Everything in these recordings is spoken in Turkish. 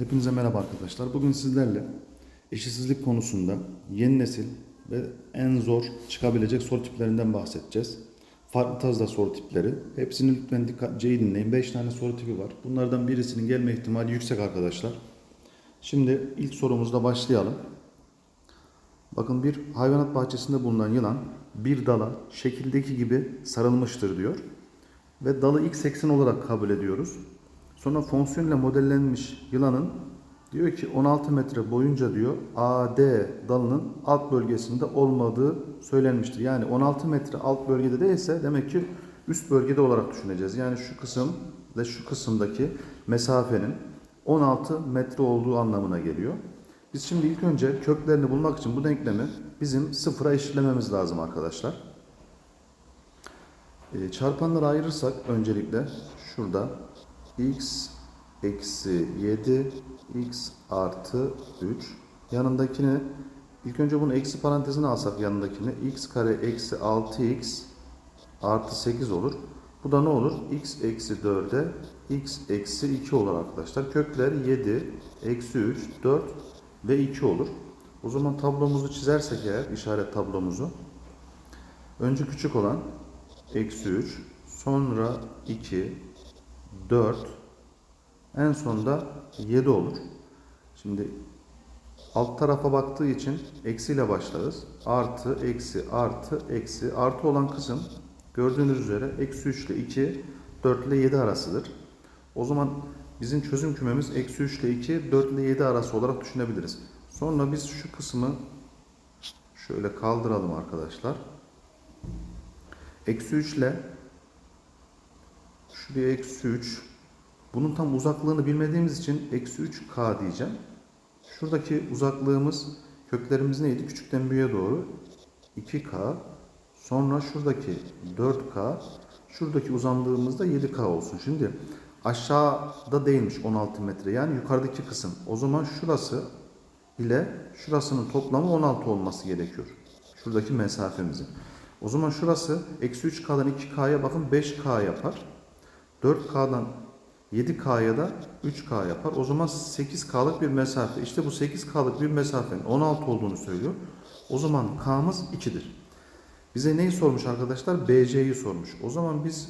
Hepinize merhaba arkadaşlar. Bugün sizlerle eşitsizlik konusunda yeni nesil ve en zor çıkabilecek soru tiplerinden bahsedeceğiz. Farklı tarzda soru tipleri. Hepsini lütfen dikkatlice dinleyin. 5 tane soru tipi var. Bunlardan birisinin gelme ihtimali yüksek arkadaşlar. Şimdi ilk sorumuzla başlayalım. Bakın bir hayvanat bahçesinde bulunan yılan bir dala şekildeki gibi sarılmıştır diyor. Ve dalı x eksen olarak kabul ediyoruz. Sonra fonksiyonla modellenmiş yılanın diyor ki 16 metre boyunca diyor AD dalının alt bölgesinde olmadığı söylenmiştir. Yani 16 metre alt bölgede değilse demek ki üst bölgede olarak düşüneceğiz. Yani şu kısım ve şu kısımdaki mesafenin 16 metre olduğu anlamına geliyor. Biz şimdi ilk önce köklerini bulmak için bu denklemi bizim sıfıra eşitlememiz lazım arkadaşlar. E, çarpanları ayırırsak öncelikle şurada x eksi 7 x artı 3 yanındakini ilk önce bunu eksi parantezine alsak yanındakini x kare eksi 6x artı 8 olur. Bu da ne olur? x eksi 4'e x eksi 2 olur arkadaşlar. Kökler 7, eksi 3, 4 ve 2 olur. O zaman tablomuzu çizersek eğer işaret tablomuzu önce küçük olan eksi 3 sonra 2 4 en sonunda 7 olur. Şimdi alt tarafa baktığı için eksiyle başlarız. Artı, eksi, artı, eksi. Artı olan kısım gördüğünüz üzere eksi 3 ile 2, 4 ile 7 arasıdır. O zaman bizim çözüm kümemiz eksi 3 ile 2, 4 ile 7 arası olarak düşünebiliriz. Sonra biz şu kısmı şöyle kaldıralım arkadaşlar. Eksi 3 ile Şuraya eksi 3. Bunun tam uzaklığını bilmediğimiz için eksi 3K diyeceğim. Şuradaki uzaklığımız köklerimiz neydi? Küçükten büyüğe doğru 2K. Sonra şuradaki 4K. Şuradaki uzanlığımız da 7K olsun. Şimdi aşağıda değilmiş 16 metre. Yani yukarıdaki kısım. O zaman şurası ile şurasının toplamı 16 olması gerekiyor. Şuradaki mesafemizin. O zaman şurası eksi 3K'dan 2K'ya bakın 5K yapar. 4K'dan 7K'ya da 3K yapar. O zaman 8K'lık bir mesafe. İşte bu 8K'lık bir mesafenin 16 olduğunu söylüyor. O zaman K'mız 2'dir. Bize neyi sormuş arkadaşlar? BC'yi sormuş. O zaman biz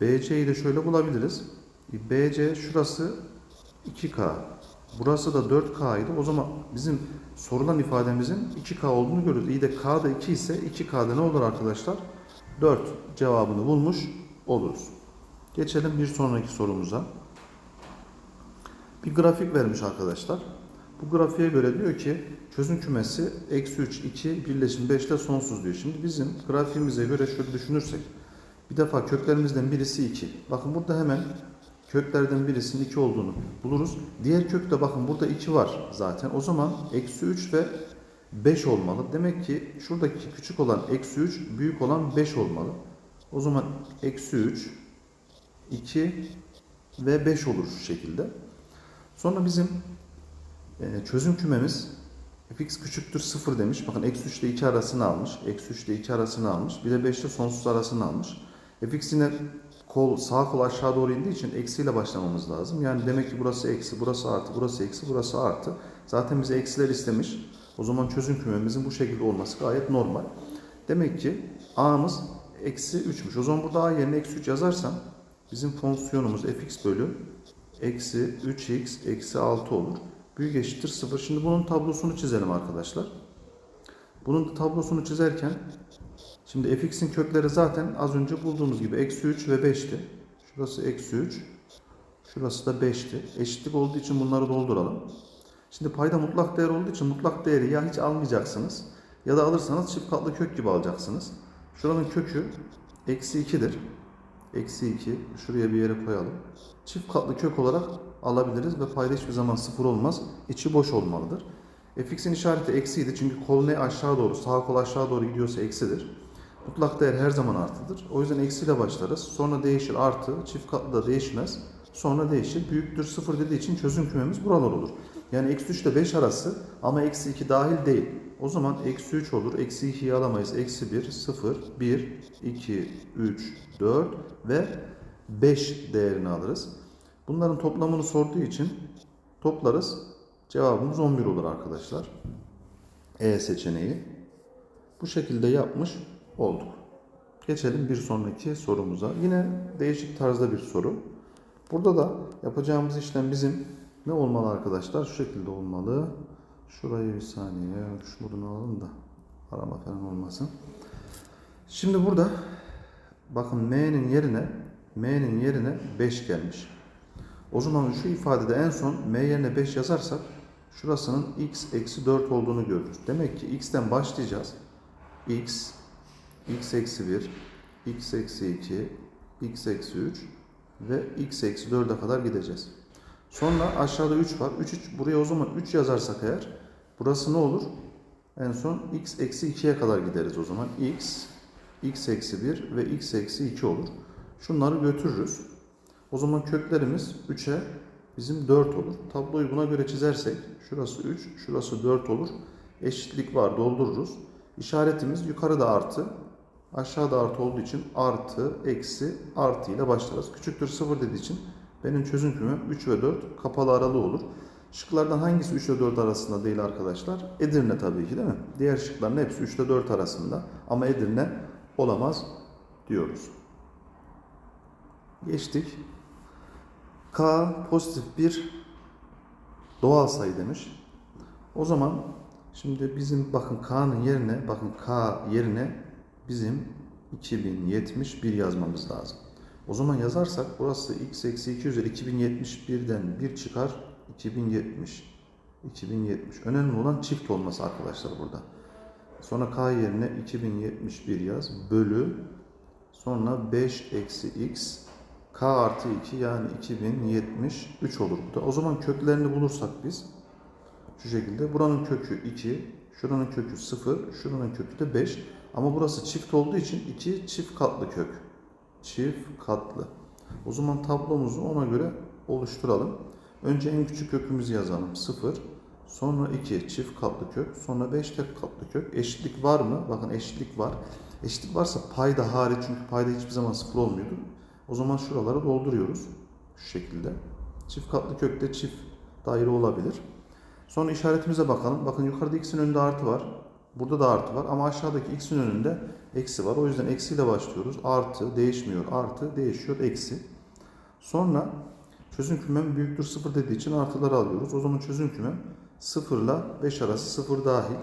BC'yi de şöyle bulabiliriz. BC şurası 2K. Burası da 4K idi. O zaman bizim sorulan ifademizin 2K olduğunu görüyoruz. İyi de K da 2 ise 2K'da ne olur arkadaşlar? 4 cevabını bulmuş oluruz. Geçelim bir sonraki sorumuza. Bir grafik vermiş arkadaşlar. Bu grafiğe göre diyor ki çözüm kümesi eksi 3, 2, birleşim 5 ile sonsuz diyor. Şimdi bizim grafiğimize göre şöyle düşünürsek bir defa köklerimizden birisi 2. Bakın burada hemen köklerden birisinin 2 olduğunu buluruz. Diğer kökte bakın burada 2 var zaten. O zaman eksi 3 ve 5 olmalı. Demek ki şuradaki küçük olan eksi 3 büyük olan 5 olmalı. O zaman eksi 3 2 ve 5 olur şu şekilde. Sonra bizim e, çözüm kümemiz fx küçüktür 0 demiş. Bakın eksi 3 ile 2 arasını almış. Eksi 3 ile 2 arasını almış. Bir de 5 ile sonsuz arasını almış. fx kol, sağ kol aşağı doğru indiği için eksiyle başlamamız lazım. Yani demek ki burası eksi, burası artı, burası eksi, burası artı. Zaten bize eksiler istemiş. O zaman çözüm kümemizin bu şekilde olması gayet normal. Demek ki a'mız eksi 3'müş. O zaman burada a yerine eksi 3 yazarsam Bizim fonksiyonumuz fx bölü eksi 3x eksi 6 olur. Büyük eşittir 0. Şimdi bunun tablosunu çizelim arkadaşlar. Bunun tablosunu çizerken şimdi fx'in kökleri zaten az önce bulduğumuz gibi eksi 3 ve 5'ti. Şurası eksi 3. Şurası da 5'ti. Eşitlik olduğu için bunları dolduralım. Şimdi payda mutlak değer olduğu için mutlak değeri ya hiç almayacaksınız ya da alırsanız çift katlı kök gibi alacaksınız. Şuranın kökü eksi 2'dir. Eksi 2 şuraya bir yere koyalım. Çift katlı kök olarak alabiliriz ve payda hiçbir zaman sıfır olmaz. İçi boş olmalıdır. fx'in işareti eksiydi çünkü kol ne aşağı doğru sağ kol aşağı doğru gidiyorsa eksidir. Mutlak değer her zaman artıdır. O yüzden eksiyle başlarız. Sonra değişir artı. Çift katlı da değişmez. Sonra değişir. Büyüktür sıfır dediği için çözüm kümemiz buralar olur. Yani eksi 3 ile 5 arası ama eksi 2 dahil değil. O zaman eksi 3 olur. Eksi 2'yi alamayız. Eksi 1, 0, 1, 2, 3, 4 ve 5 değerini alırız. Bunların toplamını sorduğu için Toplarız. Cevabımız 11 olur arkadaşlar. E seçeneği. Bu şekilde yapmış olduk. Geçelim bir sonraki sorumuza. Yine değişik tarzda bir soru. Burada da yapacağımız işlem bizim ne olmalı arkadaşlar? Şu şekilde olmalı. Şurayı bir saniye. Şunu alalım da arama falan olmasın. Şimdi burada bakın m'nin yerine m'nin yerine 5 gelmiş. O zaman şu ifadede en son m yerine 5 yazarsak şurasının x eksi 4 olduğunu görürüz. Demek ki x'ten başlayacağız. x, x eksi 1, x eksi 2, x eksi 3 ve x eksi 4'e kadar gideceğiz. Sonra aşağıda 3 var. 3, 3 buraya o zaman 3 yazarsak eğer burası ne olur? En son x eksi 2'ye kadar gideriz o zaman. x, x eksi 1 ve x eksi 2 olur. Şunları götürürüz. O zaman köklerimiz 3'e bizim 4 olur. Tabloyu buna göre çizersek şurası 3, şurası 4 olur. Eşitlik var doldururuz. İşaretimiz yukarıda artı, aşağıda artı olduğu için artı, eksi, artı ile başlarız. Küçüktür 0 dediği için benim çözüm kümem 3 ve 4 kapalı aralığı olur. Şıklardan hangisi 3 ile 4 arasında değil arkadaşlar? Edirne tabii ki değil mi? Diğer şıkların hepsi 3 ile 4 arasında ama Edirne olamaz diyoruz. Geçtik. K pozitif bir doğal sayı demiş. O zaman şimdi bizim bakın K'nın yerine bakın K yerine bizim 2071 yazmamız lazım. O zaman yazarsak burası x eksi 2 üzeri 2071'den 1 çıkar 2070. 2070. Önemli olan çift olması arkadaşlar burada. Sonra k yerine 2071 yaz. Bölü. Sonra 5 eksi x. k artı 2 yani 2073 olur burada. O zaman köklerini bulursak biz şu şekilde. Buranın kökü 2. Şuranın kökü 0. Şuranın kökü de 5. Ama burası çift olduğu için 2 çift katlı kök. Çift katlı. O zaman tablomuzu ona göre oluşturalım. Önce en küçük kökümüzü yazalım. 0. Sonra 2 çift katlı kök. Sonra 5 tek katlı kök. Eşitlik var mı? Bakın eşitlik var. Eşitlik varsa payda hariç çünkü payda hiçbir zaman 0 olmuyordu. O zaman şuraları dolduruyoruz. Şu şekilde. Çift katlı kökte çift daire olabilir. Sonra işaretimize bakalım. Bakın yukarıda x'in önünde artı var. Burada da artı var ama aşağıdaki x'in önünde eksi var. O yüzden eksiyle başlıyoruz. Artı değişmiyor. Artı değişiyor. Eksi. Sonra çözüm kümem büyüktür 0 dediği için artıları alıyoruz. O zaman çözüm kümem 0 ile 5 arası 0 dahil.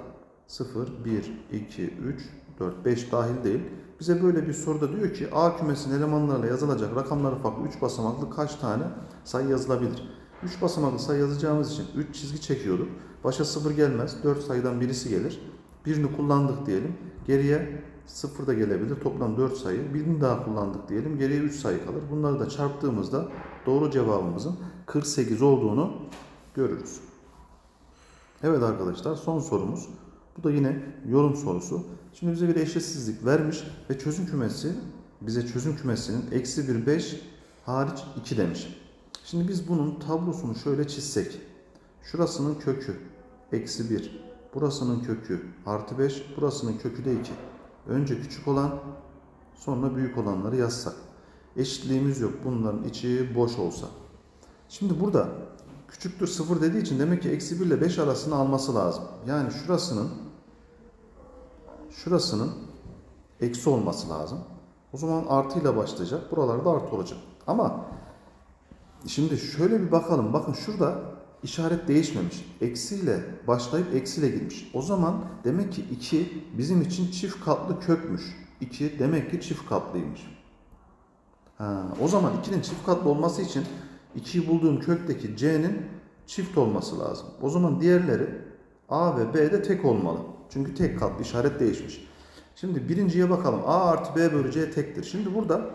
0, 1, 2, 3, 4, 5 dahil değil. Bize böyle bir soruda diyor ki A kümesinin elemanlarıyla yazılacak rakamları farklı 3 basamaklı kaç tane sayı yazılabilir? 3 basamaklı sayı yazacağımız için 3 çizgi çekiyorduk. Başa 0 gelmez. 4 sayıdan birisi gelir. Birini kullandık diyelim. Geriye 0 da gelebilir. Toplam 4 sayı. Birini daha kullandık diyelim. Geriye 3 sayı kalır. Bunları da çarptığımızda doğru cevabımızın 48 olduğunu görürüz. Evet arkadaşlar son sorumuz. Bu da yine yorum sorusu. Şimdi bize bir eşitsizlik vermiş ve çözüm kümesi bize çözüm kümesinin eksi 1 5 hariç 2 demiş. Şimdi biz bunun tablosunu şöyle çizsek. Şurasının kökü eksi 1. Burasının kökü artı 5. Burasının kökü de 2. Önce küçük olan sonra büyük olanları yazsak. Eşitliğimiz yok. Bunların içi boş olsa. Şimdi burada küçüktür 0 dediği için demek ki eksi 1 ile 5 arasını alması lazım. Yani şurasının şurasının eksi olması lazım. O zaman artıyla başlayacak. Buralarda artı olacak. Ama şimdi şöyle bir bakalım. Bakın şurada işaret değişmemiş. Eksiyle başlayıp eksiyle girmiş. O zaman demek ki 2 bizim için çift katlı kökmüş. 2 demek ki çift katlıymış. Ha, o zaman 2'nin çift katlı olması için 2'yi bulduğum kökteki c'nin çift olması lazım. O zaman diğerleri a ve b de tek olmalı. Çünkü tek katlı işaret değişmiş. Şimdi birinciye bakalım. a artı b bölü c tektir. Şimdi burada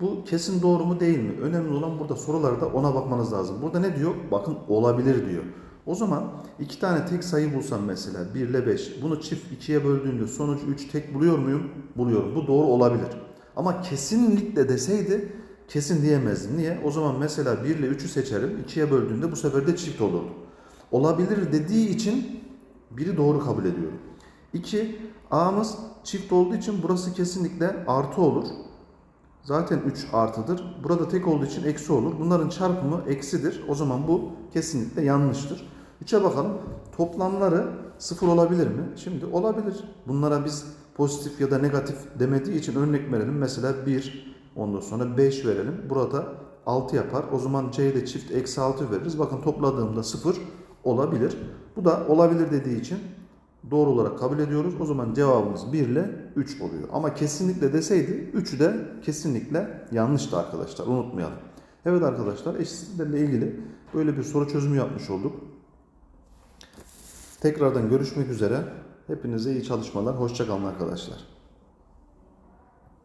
bu kesin doğru mu değil mi? Önemli olan burada sorularda ona bakmanız lazım. Burada ne diyor? Bakın olabilir diyor. O zaman iki tane tek sayı bulsam mesela 1 ile 5. Bunu çift 2'ye böldüğünde sonuç 3 tek buluyor muyum? Buluyorum. Bu doğru olabilir. Ama kesinlikle deseydi kesin diyemezdim. Niye? O zaman mesela 1 ile 3'ü seçerim. 2'ye böldüğümde bu sefer de çift olurdu. Olabilir dediği için biri doğru kabul ediyorum. 2. A'mız çift olduğu için burası kesinlikle artı olur. Zaten 3 artıdır. Burada tek olduğu için eksi olur. Bunların çarpımı eksidir. O zaman bu kesinlikle yanlıştır. 3'e bakalım. Toplamları 0 olabilir mi? Şimdi olabilir. Bunlara biz pozitif ya da negatif demediği için örnek verelim. Mesela 1, ondan sonra 5 verelim. Burada 6 yapar. O zaman c ile çift eksi 6 veririz. Bakın topladığımda 0 olabilir. Bu da olabilir dediği için doğru olarak kabul ediyoruz. O zaman cevabımız 1 ile 3 oluyor. Ama kesinlikle deseydi 3'ü de kesinlikle yanlıştı arkadaşlar. Unutmayalım. Evet arkadaşlar eşitsizliklerle ilgili böyle bir soru çözümü yapmış olduk. Tekrardan görüşmek üzere. Hepinize iyi çalışmalar. Hoşçakalın arkadaşlar.